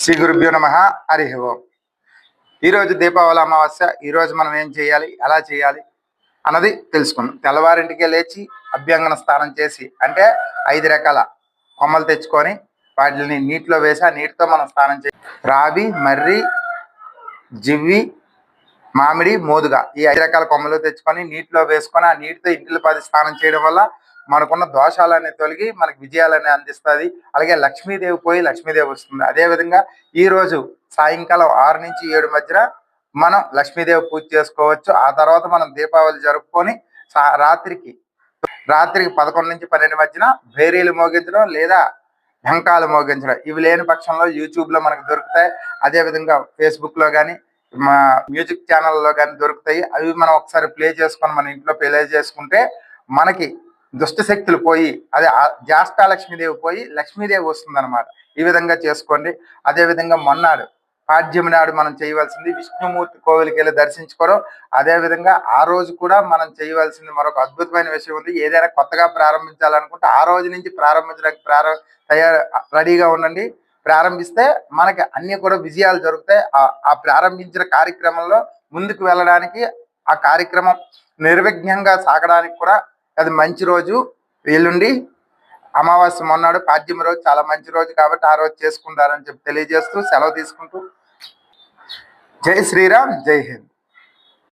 శ్రీ గురుభ్యో నమ హరి ఓం. ఈరోజు దీపావళి అమావాస్య ఈరోజు మనం ఏం చేయాలి ఎలా చేయాలి అన్నది తెలుసుకుందాం. తెల్లవారింటికే లేచి అభ్యంగన స్నానం చేసి అంటే ఐదు రకాల కొమ్మలు తెచ్చుకొని వాటిని నీటిలో వేసి ఆ నీటితో మనం స్నానం చేయాలి రావి మర్రి జివ్వి మామిడి మోదుగా ఈ ఐదు రకాల కొమ్మలు తెచ్చుకొని నీటిలో వేసుకొని ఆ నీటితో ఇంటిలో పది స్నానం చేయడం వల్ల మనకున్న దోషాలన్నీ తొలగి మనకి విజయాలన్నీ అందిస్తుంది. అలాగే లక్ష్మీదేవి పోయి లక్ష్మీదేవి వస్తుంది. అదే విధంగా సాయంకాలం ఆరు నుంచి ఏడు మధ్యన మనం లక్ష్మీదేవి పూజ చేసుకోవచ్చు. ఆ తర్వాత మనం దీపావళి జరుపుకొని రాత్రికి రాత్రికి పదకొండు నుంచి పన్నెండు మధ్యన భేరీలు మోగించడం లేదా ఢంకాలు మోగించడం ఇవి లేని పక్షంలో యూట్యూబ్లో మనకు దొరుకుతాయి. అదే విధంగా కానీ మా మ్యూజిక్ ఛానల్లో కానీ దొరుకుతాయి. అవి మనం ఒకసారి ప్లే చేసుకొని మన ఇంట్లో ప్లే చేసుకుంటే మనకి దుష్ట శక్తులు పోయి అదే ఆ- జ్యేష్ఠ లక్ష్మీదేవి పోయి లక్ష్మీదేవి వస్తుంది ఈ విధంగా చేసుకోండి. అదే విధంగా మొన్నాడు పాడ్యమి నాడు మనం చేయవలసింది విష్ణుమూర్తి కోవిలికి వెళ్ళి దర్శించుకోవడం. అదే విధంగా ఆ రోజు కూడా మనం చేయవలసింది మరొక అద్భుతమైన విషయం ఉంది. ఏదైనా కొత్తగా ప్రారంభించాలనుకుంటే ఆ రోజు నుంచి ప్రారంభించడానికి ప్రారం తయారు రెడీగా ఉండండి. ప్రారంభిస్తే మనకి అన్ని కూడా విజయాలు జరుగుతాయి. ఆ- ఆ ప్రారంభించిన కార్యక్రమంలో ముందుకు వెళ్ళడానికి ఆ కార్యక్రమం నిర్విఘ్నంగా సాగడానికి కూడా అది మంచి రోజు. ఎల్లుండి అమావాస్య మొన్నాడు పాడ్యమి రోజు చాలా మంచి రోజు కాబట్టి ఆ రోజు చేసుకుంటారని చెప్పి తెలియజేస్తూ సెలవు తీసుకుంటూ. జై శ్రీరామ్ జై హింద్.